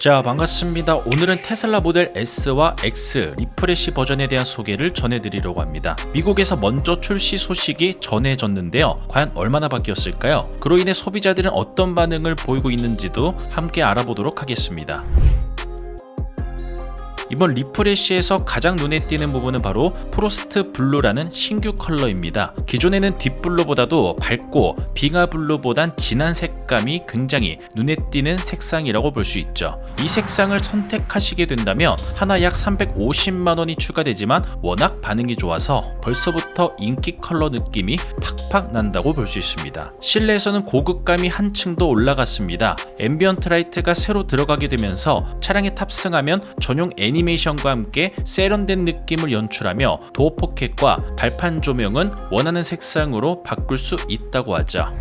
자 반갑습니다. 오늘은 테슬라 모델 S와 X 리프레시 버전에 대한 소개를 전해드리려고 합니다. 미국에서 먼저 출시 소식이 전해졌는데요. 과연 얼마나 바뀌었을까요? 그로 인해 소비자들은 어떤 반응을 보이고 있는지도 함께 알아보도록 하겠습니다 이번 리프레시에서 가장 눈에 띄는 부분은 바로 프로스트 블루라는 신규 컬러입니다. 기존에는 딥블루보다도 밝고 빙하 블루보단 진한 색감이 굉장히 눈에 띄는 색상이라고 볼 수 있죠. 이 색상을 선택하시게 된다면 하나 약 350만 원이 추가되지만 워낙 반응이 좋아서 벌써부터 인기 컬러 느낌이 팍팍 난다고 볼 수 있습니다. 실내에서는 고급감이 한층 더 올라갔습니다. 앰비언트 라이트가 새로 들어가게 되면서 차량에 탑승하면 전용 애니 메이션과 함께 세련된 느낌을 연출하며 도어 포켓과 발판 조명은 원하는 색상으로 바꿀 수 있다고 하죠.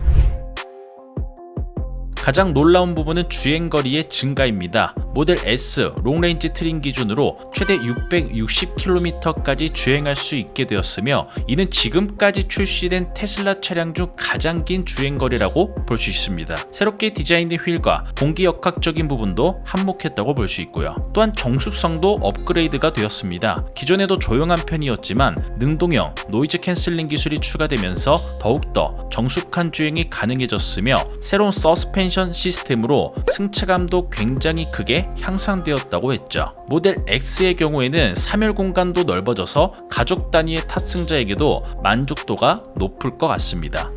가장 놀라운 부분은 주행거리의 증가입니다. 모델 S 롱레인지 트림 기준으로 최대 660km까지 주행할 수 있게 되었으며 이는 지금까지 출시된 테슬라 차량 중 가장 긴 주행거리라고 볼 수 있습니다. 새롭게 디자인된 휠과 공기역학적인 부분도 한몫했다고 볼 수 있고요. 또한 정숙성도 업그레이드가 되었습니다. 기존에도 조용한 편이었지만 능동형 노이즈 캔슬링 기술이 추가되면서 더욱더 정숙한 주행이 가능해졌으며 새로운 서스펜션 시스템으로 승차감도 굉장히 크게 향상되었다고 했죠. 모델 X의 경우에는 3열 공간도 넓어져서 가족 단위의 탑승자에게도 만족도가 높을 것 같습니다.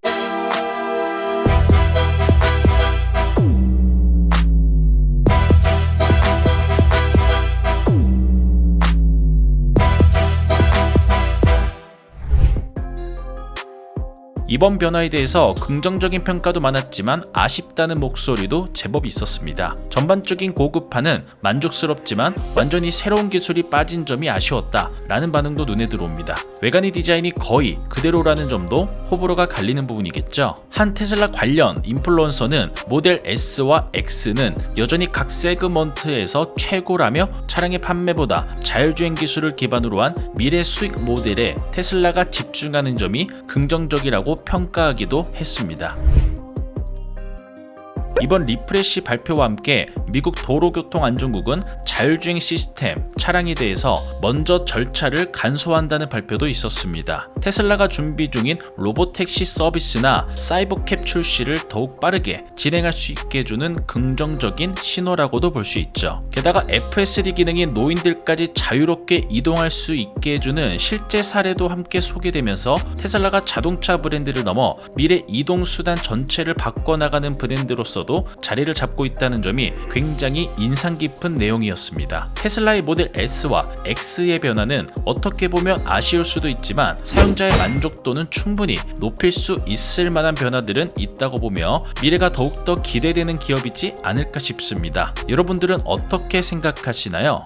이번 변화에 대해서 긍정적인 평가도 많았지만 아쉽다는 목소리도 제법 있었습니다. 전반적인 고급화는 만족스럽지만 완전히 새로운 기술이 빠진 점이 아쉬웠다 라는 반응도 눈에 들어옵니다. 외관의 디자인이 거의 그대로라는 점도 호불호가 갈리는 부분이겠죠. 한 테슬라 관련 인플루언서는 모델 S와 X는 여전히 각 세그먼트에서 최고라며 차량의 판매보다 자율주행 기술을 기반으로 한 미래 수익 모델에 테슬라가 집중하는 점이 긍정적이라고 평가하기도 했습니다. 이번 리프레시 발표와 함께 미국 도로교통안전국은 자율주행 시스템, 차량에 대해서 먼저 절차를 간소화한다는 발표도 있었습니다. 테슬라가 준비 중인 로보택시 서비스나 사이버캡 출시를 더욱 빠르게 진행할 수 있게 해주는 긍정적인 신호라고도 볼 수 있죠. 게다가 FSD 기능이 노인들까지 자유롭게 이동할 수 있게 해주는 실제 사례도 함께 소개되면서 테슬라가 자동차 브랜드를 넘어 미래 이동 수단 전체를 바꿔나가는 브랜드로서도 자리를 잡고 있다는 점이 굉장히 인상 깊은 내용이었습니다. 테슬라의 모델 S와 X의 변화는 어떻게 보면 아쉬울 수도 있지만 사용자의 만족도는 충분히 높일 수 있을 만한 변화들은 있다고 보며 미래가 더욱더 기대되는 기업이지 않을까 싶습니다. 여러분들은 어떻게 생각하시나요?